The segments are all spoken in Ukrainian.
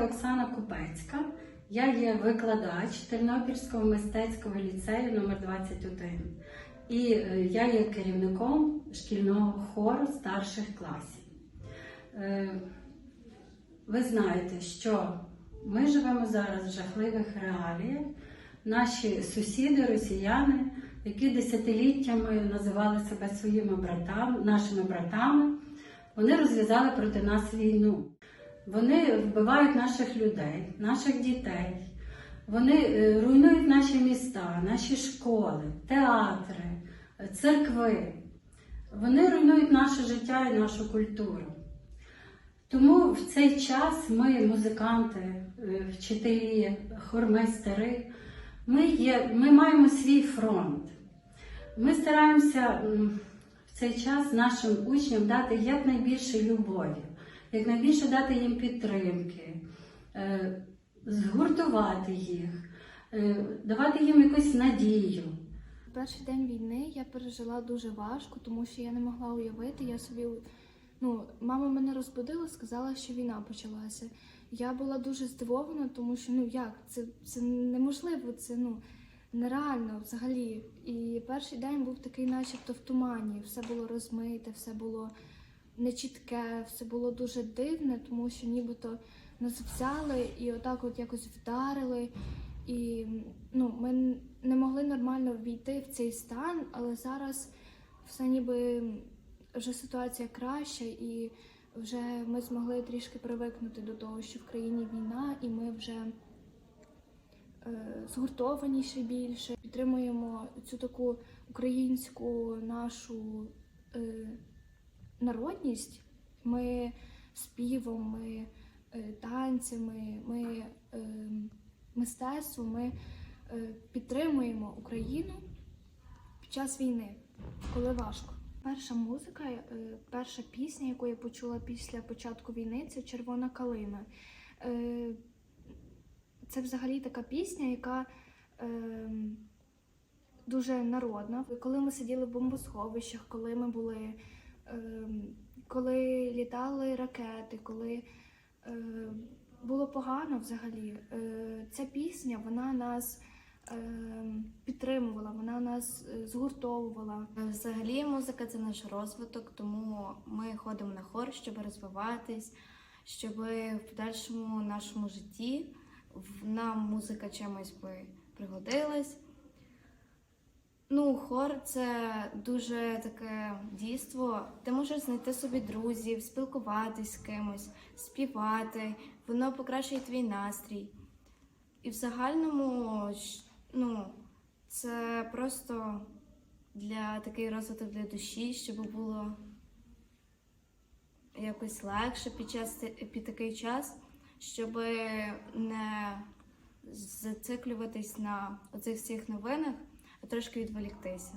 звати Оксана Купецька. Я є викладач Тернопільського мистецького ліцею номер 21 І е, я є керівником шкільного хору старших класів. Е, Ви знаєте, що ми живемо зараз в жахливих реаліях. Наші сусіди, росіяни, які десятиліттями називали себе своїми братами, нашими братами, вони розв'язали проти нас війну. Вони вбивають наших людей, наших дітей. Вони е, руйнують наші міста, наші школи, театри, церкви. Вони руйнують наше життя і нашу культуру. Тому в цей час ми, музиканти, е, вчителі, хормейстери, ми, є, ми маємо свій фронт. Ми стараємося в цей час нашим учням дати якнайбільше любові, якнайбільше дати їм підтримки, е, згуртувати їх, е, давати їм якусь надію. Перший день війни я пережила дуже важко, тому що я не могла уявити. Я собі ну, мама мене розбудила, сказала, що війна почалася. Я була дуже здивована, тому що ну як це, це неможливо, це ну нереально взагалі. І перший день був такий, начебто, в тумані. Все було розмите, все було нечітке, все було дуже дивне, тому що нібито нас взяли і отак от якось вдарили. І ну, ми не могли нормально війти в цей стан, але зараз все ніби вже ситуація краща, і вже ми змогли трішки привикнути до того, що в країні війна, і ми вже е, згуртованіші більше. Підтримуємо цю таку українську нашу е, народність. Ми співом, ми е, танцями, ми е, мистецтвом, ми е, підтримуємо Україну під час війни, коли важко. Перша музика, перша пісня, яку я почула після початку війни, це Червона калина. Це взагалі така пісня, яка дуже народна. Коли ми сиділи в бомбосховищах, коли ми були, коли літали ракети, коли е, було погано взагалі. Е, Ця пісня вона нас е, підтримувала, вона нас е, згуртовувала. Взагалі, музика це наш розвиток, тому ми ходимо на хор, щоб розвиватись, щоб в подальшому нашому житті нам музика чимось би пригодилась. Ну, хор це дуже таке дійство. Ти можеш знайти собі друзів, спілкуватись з кимось, співати, воно покращує твій настрій. І в загальному, ну, це просто для такий розвиток для душі, щоб було якось легше під час під такий час, щоб не зациклюватись на оцих всіх новинах, трошки відволіктися.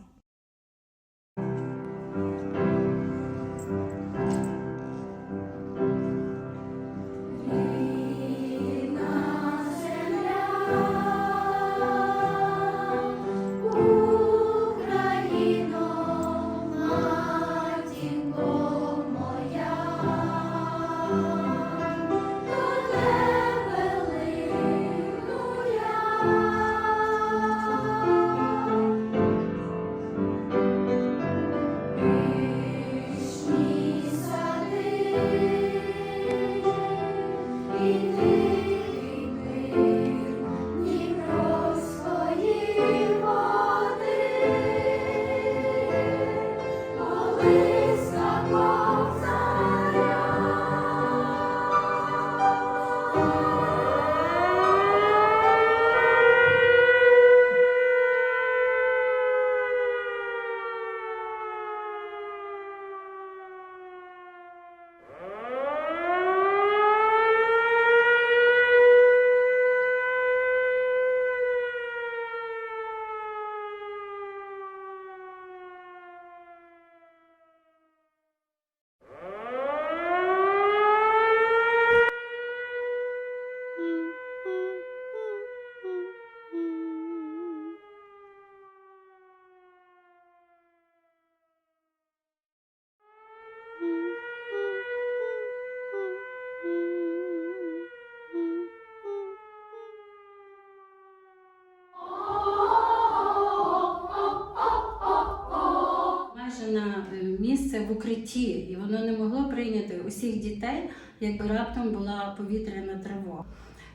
Місце в укритті, і воно не могло прийняти усіх дітей, якби раптом була повітряна тривога.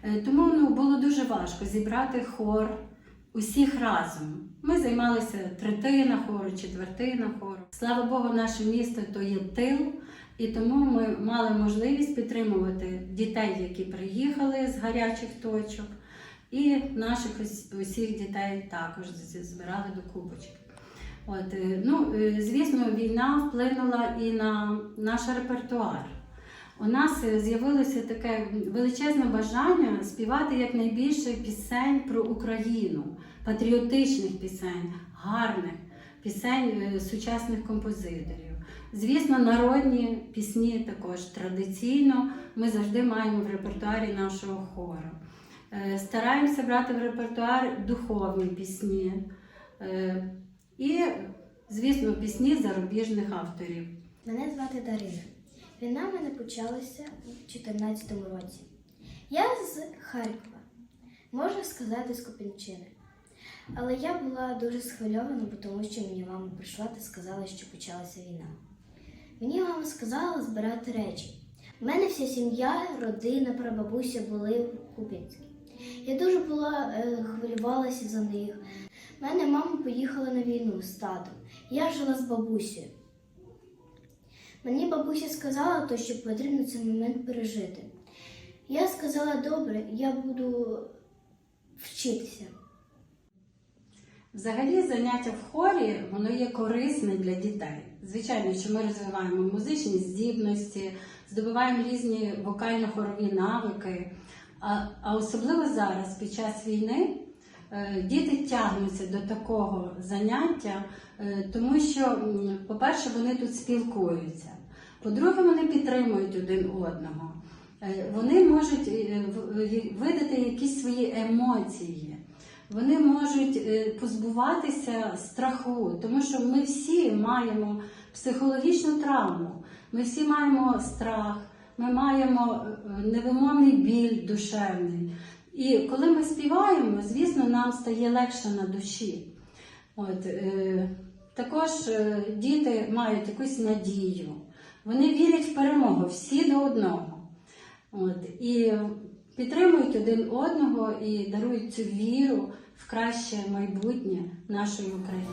Е, Тому ну, було дуже важко зібрати хор усіх разом. Ми займалися третина хору, четвертина хору. Слава Богу, наше місто то є тил, і тому ми мали можливість підтримувати дітей, які приїхали з гарячих точок, і наших усіх дітей також збирали до кубочки. От, е, ну, е, звісно, війна вплинула і на наш репертуар. У нас е, з'явилося таке величезне бажання співати якнайбільше пісень про Україну, патріотичних пісень, гарних пісень сучасних композиторів. Звісно, народні пісні також традиційно ми завжди маємо в репертуарі нашого хору. Стараємося брати в репертуар духовні пісні і, звісно, пісні зарубіжних авторів. Мене звати Дарина. Війна в мене почалася у 2014 році. Я з Харкова, можна сказати, з Копільчини. Але я була дуже схвильована, тому що мені мама прийшла та сказала, що почалася війна. Мені мама сказала збирати речі. У мене вся сім'я, родина, прабабуся були в Куп'янській. Я дуже була е, хвилювалася за них. Мене мама поїхала на війну з татом. Я жила з бабусею. Мені бабуся сказала, то, що потрібно цей момент пережити. Я сказала, добре, я буду вчитися. Взагалі, заняття в хорі воно є корисне для дітей. Звичайно, що ми розвиваємо музичні здібності, здобуваємо різні вокально-хорові навики. А, а особливо зараз, під час війни, діти тягнуться до такого заняття, е, тому що, по-перше, вони тут спілкуються. По-друге, вони підтримують один одного. Е, Вони можуть е, е, видати якісь свої емоції. Вони можуть е, позбуватися страху, тому що ми всі маємо психологічну травму, ми всі маємо страх, ми маємо е, невимовний біль душевний. І коли ми співаємо, звісно, нам стає легше на душі. От, е, також е, діти мають якусь надію, вони вірять в перемогу всі до одного. От, і підтримують один одного і дарують цю віру в краще майбутнє нашої України.